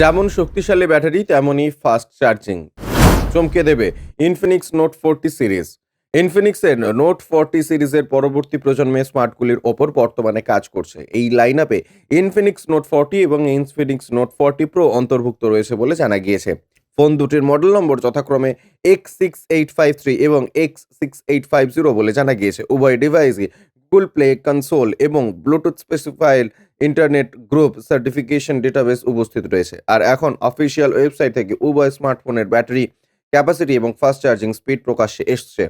যেমন শক্তিশালী ব্যাটারি তেমনই ফাস্ট চার্জিং চমকে দেবে ইনফিনিক্স নোট ফোরটি সিরিজ ইনফিনিক্সের নোট ফোরটি সিরিজের পরবর্তী প্রজন্মের স্মার্টগুলির ওপর বর্তমানে কাজ করছে। এই লাইন আপে ইনফিনিক্স নোট ফোরটি এবং ইনফিনিক্স নোট ফোরটি প্রো অন্তর্ভুক্ত রয়েছে বলে জানা গিয়েছে। ফোন দুটির মডেল নম্বর যথাক্রমে X six eight five three এবং X six eight five zero বলে জানা গিয়েছে। উভয় ডিভাইসই গুগল প্লে কনসোল এবং Bluetooth specified internet group certification database উপস্থিত রয়েছে। আর এখন অফিসিয়াল ওয়েবসাইট থেকে উভয় স্মার্টফোনের ব্যাটারি ক্যাপাসিটি এবং ফাস্ট চার্জিং স্পিড প্রকাশ্যে এসছে।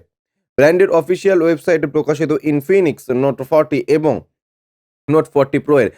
ব্র্যান্ডের অফিসিয়াল ওয়েবসাইটে প্রকাশিত ইনফিনিক্স নোট ফর্টি এবং নোট ফর্টি প্রো এর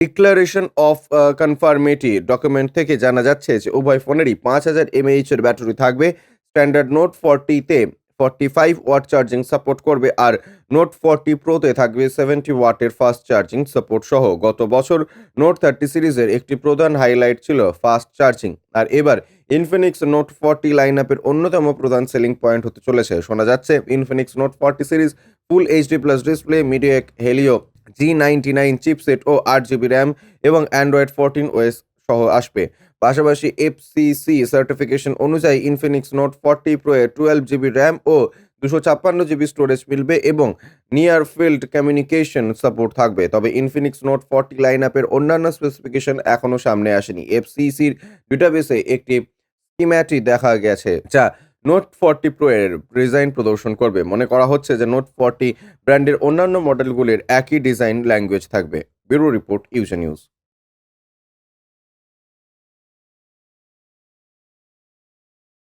ডিক্লারেশন অফ কনফার্মেটি ডকুমেন্ট থেকে জানা যাচ্ছে যে উভয় ফোনেরই পাঁচ হাজার এমএইচ এর ব্যাটারি থাকবে। Standard note ফর্টিতে forty five watt charging support করবে আর নোট ফর্টি প্রোতে থাকবে সেভেন্টি ওয়াটের ফাস্ট চার্জিং সাপোর্ট সহ। গত বছর নোট থার্টি সিরিজের একটি প্রধান হাইলাইট ছিল ফাস্ট চার্জিং আর এবার ইনফিনিক্স নোট ফর্টি লাইন আপের অন্যতম প্রধান সেলিং পয়েন্ট হতে চলেছে। শোনা যাচ্ছে Infinix note forty series full HD plus display MediaTek Helio G ninety nine chipset ও আট জিবি র্যাম এবং অ্যান্ড্রয়েড ফোরটিন ওএস সহ আসবে। পাশাপাশি এফসিসি সার্টিফিকেশন অনুযায়ী ইনফিনিক্স নোট ফর্টি প্রো এ টুয়েলভ জিবি র্যাম ও দুশো ছাপ্পান্ন জিবি স্টোরেজ মিলবে এবং নিয়ার ফিল্ড কমিউনিকেশন সাপোর্ট থাকবে। তবে ইনফিনিক্স নোট ফর্টি লাইন আপের অন্যান্য স্পেসিফিকেশন এখনও সামনে আসেনি। এফসিসির ডেটাবেসে একটি স্কিম্যাটি দেখা গেছে যা নোট ফর্টি প্রো এর ডিজাইন প্রদর্শন করবে। মনে করা হচ্ছে যে নোট ফর্টি ব্র্যান্ডের অন্যান্য মডেলগুলির একই ডিজাইন ল্যাঙ্গুয়েজ থাকবে। ব্যুরো রিপোর্ট ইউজে নিউজ।